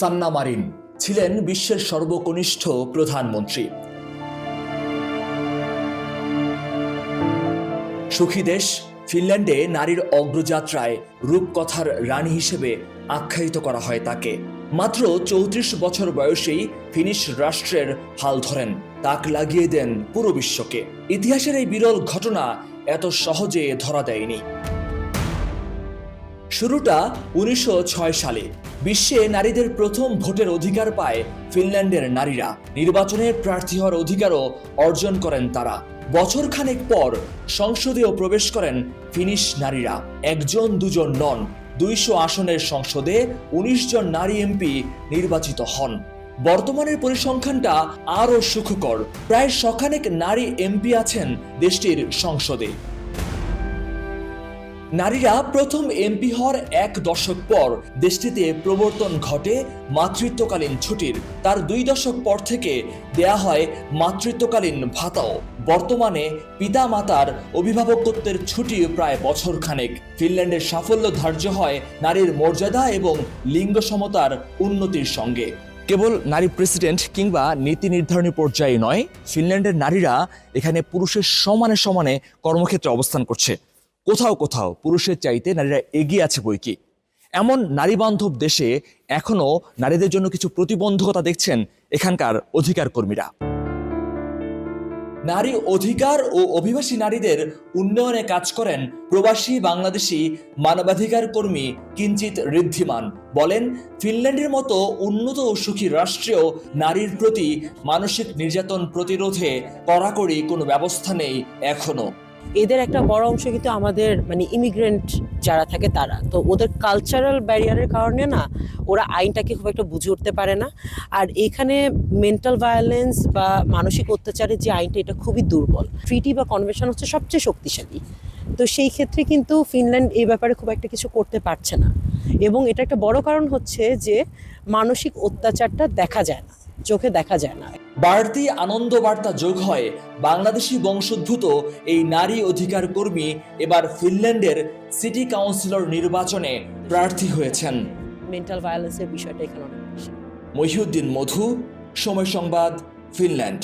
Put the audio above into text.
সান্না Marin ছিলেন বিশ্বের সর্বকনিষ্ঠ প্রধানমন্ত্রী। সুখী দেশ, ফিনল্যান্ডে নারীর অগ্রযাত্রায় রূপকথার রানী হিসেবে আখ্যায়িত করা হয় তাকে। মাত্র চৌত্রিশ বছর বয়সেই ফিনিশ রাষ্ট্রের হাল ধরেন, তাক লাগিয়ে দেন পুরো বিশ্বকে। ইতিহাসের এই বিরল ঘটনা এত সহজে ধরা দেয়নি। শুরুটা উনিশশো ছয় সালে। বিশ্বে নারীদের প্রথম ভোটের অধিকার পায় ফিনল্যান্ডের নারীরা। নির্বাচনে প্রার্থী হওয়ার অধিকারও অর্জন করেন তারা। বছর খানেক পর সংসদেও প্রবেশ করেন ফিনিশ নারীরা। একজন দুজন নন, দুইশো আসনের সংসদে উনিশ জন নারী এমপি নির্বাচিত হন। বর্তমানের পরিসংখ্যানটা আরও সুখকর। প্রায় শখানেক নারী এমপি আছেন দেশটির সংসদে। নারীরা প্রথম এমপি হওয়ার এক দশক পর দেশটিতে প্রবর্তন ঘটে মাতৃত্বকালীন ছুটির। তার দুই দশক পর থেকে দেয়া হয় মাতৃত্বকালীন ভাতাও। বর্তমানে পিতা মাতার অভিভাবকত্বের ছুটি প্রায় বছর খানেক ফিনল্যান্ডের সাফল্য ধার্য হয় নারীর মর্যাদা এবং লিঙ্গ সমতার উন্নতির সঙ্গে। কেবল নারী প্রেসিডেন্ট কিংবা নীতি নির্ধারণী পর্যায়ে নয়, ফিনল্যান্ডের নারীরা এখানে পুরুষের সমানে সমানে কর্মক্ষেত্রে অবস্থান করছে। কোথাও কোথাও পুরুষের চাইতে নারীরা এগিয়ে আছে বই কি? এমন নারী বান্ধব দেশে এখনও নারীদের জন্য কিছু প্রতিবন্ধকতা দেখছেন এখানকার অধিকার কর্মীরা। নারী অধিকার ও অভিবাসী নারীদের উন্নয়নে কাজ করেন প্রবাসী বাংলাদেশি মানবাধিকার কর্মী কিঞ্চিত ঋদ্ধিমান। বলেন, ফিনল্যান্ডের মতো উন্নত ও সুখী রাষ্ট্রেও নারীর প্রতি মানসিক নির্যাতন প্রতিরোধে কড়াকড়ি কোনো ব্যবস্থা নেই এখনও। এদের একটা বড় অংশ কিন্তু আমাদের মানে ইমিগ্রেন্ট যারা থাকে তারা। তো ওদের কালচারাল ব্যারিয়ারের কারণে না ওরা আইনটাকে খুব একটা বুঝে উঠতে পারে না। আর এখানে মেন্টাল ভায়োলেন্স বা মানসিক অত্যাচারের যে আইনটা, এটা খুবই দুর্বল। ট্রিটি বা কনভেনশন হচ্ছে সবচেয়ে শক্তিশালী। তো সেই ক্ষেত্রে কিন্তু ফিনল্যান্ড এই ব্যাপারে খুব একটা কিছু করতে পারছে না। এবং এটা একটা বড় কারণ হচ্ছে যে মানসিক অত্যাচারটা দেখা যায় না। চোখে দেখা যায় না। বাড়তি আনন্দ বার্তা যোগ হয় বাংলাদেশি বংশোদ্ভূত এই নারী অধিকার কর্মী এবার ফিনল্যান্ডের সিটি কাউন্সিলর নির্বাচনে প্রার্থী হয়েছেন। মেন্টাল ভায়োলেন্সের বিষয়টা এখানে মহিউদ্দিন মধু সময় সংবাদ ফিনল্যান্ড।